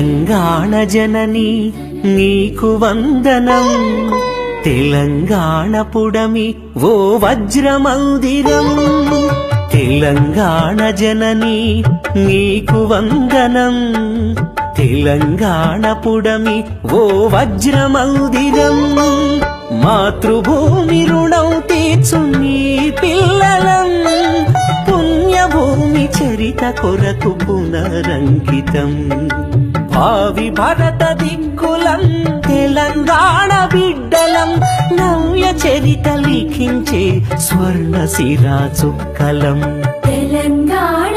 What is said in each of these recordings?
తెలంగాణ జనని నీకు వందనం. తెలంగాణ పుడమి ఓ వజ్రమందిరం. తెలంగాణ జనని నీకు వందనం. తెలంగాణ పుడమి ఓ వజ్రమందిరం. మాతృభూమి రుణం తీర్చు నీ పిల్లలం. పుణ్యభూమి చరిత కొరకు పునరంకితం. భావి భరత దిక్కులం తెలంగాణ బిడ్డలం నవ్య చరిత లిఖించే స్వర్ణ శిరా చుక్కలం తెలంగాణ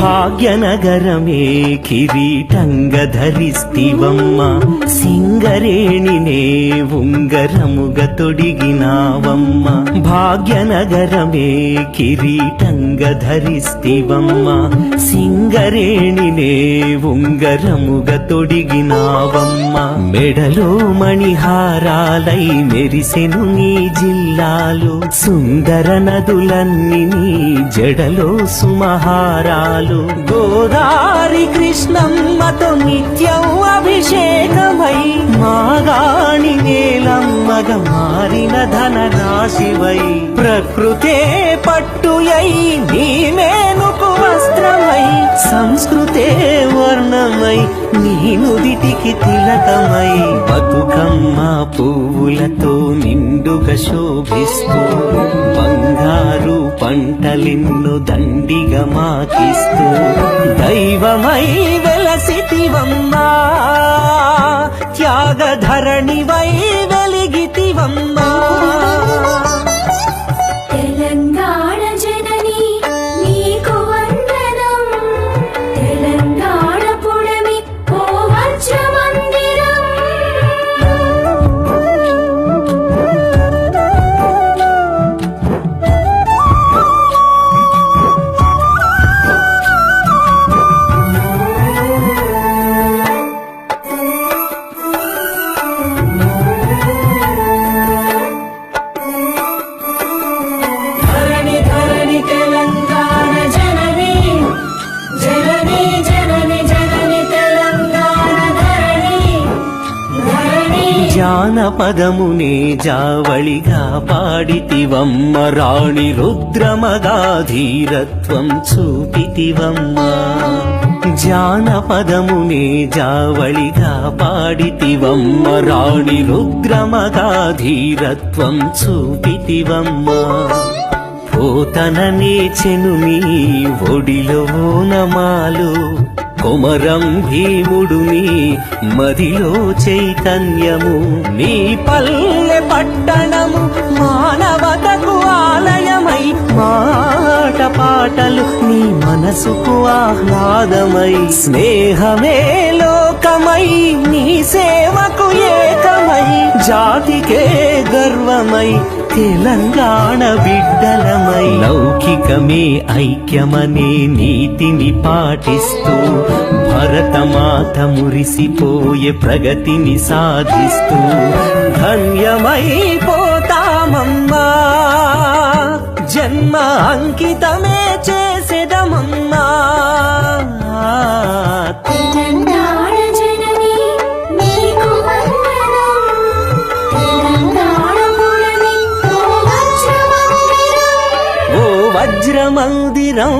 ధరణి భాగ్యనగరమే కిరీటంగ ధరిస్తివమ్మ సింగరేణినే ఉంగరముగ తొడిగినావమ్మ. భాగ్యనగరమే కిరీటంగ ధరిస్తివమ్మ సింగరేణినే ఉంగరముగ తొడిగినావమ్మ. మెడలో మణిహారాలై మెరిసెను నీ జిల్లాలు. సుందర నదులన్నీ నీ జడలో సుమహారాలు. గోదారి కృష్ణమ్మతో నిత్యం అభిషేకమై మాగాణి నేలమ్మగ మారిన ధన రాశివై ప్రకృతే పట్టుయై నీ మేనుకు వస్త్రమై సంస్కృతే నీ నుదిటికి తిలకమై బతుకమ్మ పువ్వులతో నిండుగా శోభిస్తూ బంగారు పంటలిన్ను దండిగా మాకిస్తూ దైవమై వెలసితివమ్మా త్యాగధరణివై జానపదమునే జావళిగా పాడితివమ్మ. రాణి రుద్రమగాధీరత్వం చూపితివమ్మ. జానపదమునే జావళిగా పాడితివమ్మ. రాణి రుద్రమగాధీరత్వం చూపితివమ్మ. పోతననే చెను మీ ఒడిలో నమాలు కొమరం భీముడుని మదిలో చైతన్యము నీ పల్లె పట్టణము మానవతకు ఆలయమై మాట పాటలు నీ మనసుకు ఆహ్లాదమై స్నేహమే లోకమై నీ సేవకు ఏకమై. మై తెలంగాణ బిడ్డలమై లౌకికమే ఐక్యమనే నీతిని పాటిస్తూ భరతమాత మురిసిపోయే ప్రగతిని సాధిస్తూ. ధన్యమైపోతామమ్మా జన్మ అంకితమే చేసేదమమ్మా. వజ్రమందిరం.